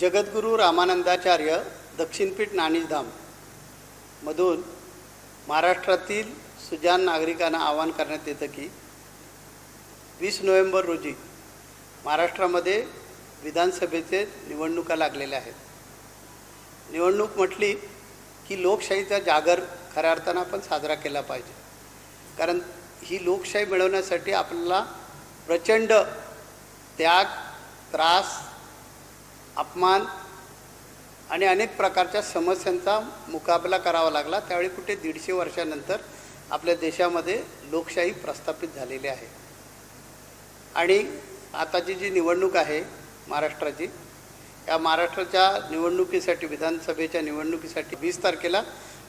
जगद्गुरू रामानंदाचार्य दक्षिणपीठ नाणीधाम मधून महाराष्ट्रातील सुजान नागरिकांना आवाहन करण्यात येतं की वीस नोव्हेंबर रोजी महाराष्ट्रामध्ये विधानसभेचे निवडणुका लागलेल्या आहेत. निवडणूक म्हटली की लोकशाहीचा जागर खऱ्या अर्थानं आपण साजरा केला पाहिजे. कारण ही लोकशाही मिळवण्यासाठी आपल्याला प्रचंड त्याग त्रास अपमान आणि अनेक प्रकारच्या समस्यांचा मुकाबला करावा लागला. त्यावेळी कुठे दीडशे वर्षानंतर आपल्या देशामध्ये लोकशाही प्रस्थापित झालेली आहे. आणि आताची जी निवडणूक आहे महाराष्ट्राची या महाराष्ट्राच्या निवडणुकीसाठी विधानसभेच्या निवडणुकीसाठी वीस तारखेला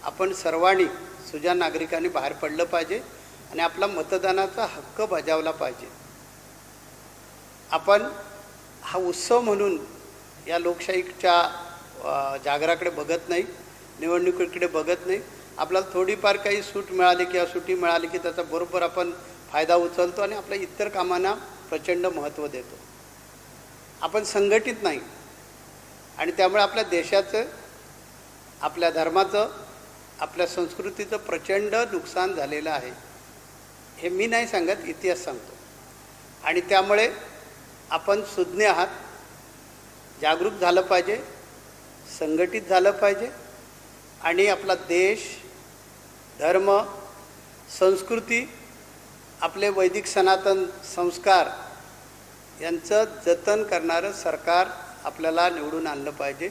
आपण सर्वांनी सुजान नागरिकांनी बाहेर पडलं पाहिजे आणि आपला मतदानाचा हक्क बजावला पाहिजे. आपण हा उत्सव म्हणून या लोकशाहीच्या जागराकडे बघत नाही निवडणुकीकडे बघत नाही. आपल्याला थोडीफार काही सूट मिळाली किंवा सुटी मिळाली की त्याचा बरोबर आपण फायदा उचलतो आणि आपल्या इतर कामांना प्रचंड महत्त्व देतो. आपण संघटित नाही. आणि त्यामुळे आपल्या देशाचं आपल्या धर्माचं आपल्या संस्कृतीचं प्रचंड नुकसान झालेलं आहे. हे मी नाही सांगत इतिहास सांगतो. आणि त्यामुळे आपण सुज्ञ आहात. जागरूक झालं पाहिजे संघटित झालं पाहिजे आणि आपला देश धर्म संस्कृती आपले वैदिक सनातन संस्कार यांचं जतन करणारं सरकार आपल्याला निवडून आणलं पाहिजे.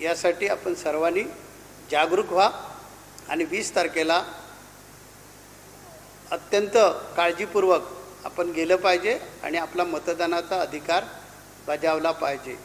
यासाठी आपण सर्वांनी जागरूक व्हा आणि वीस तारखेला अत्यंत काळजीपूर्वक आपण गेलं पाहिजे आणि आपला मतदानाचा अधिकार बजावला पाहिजे.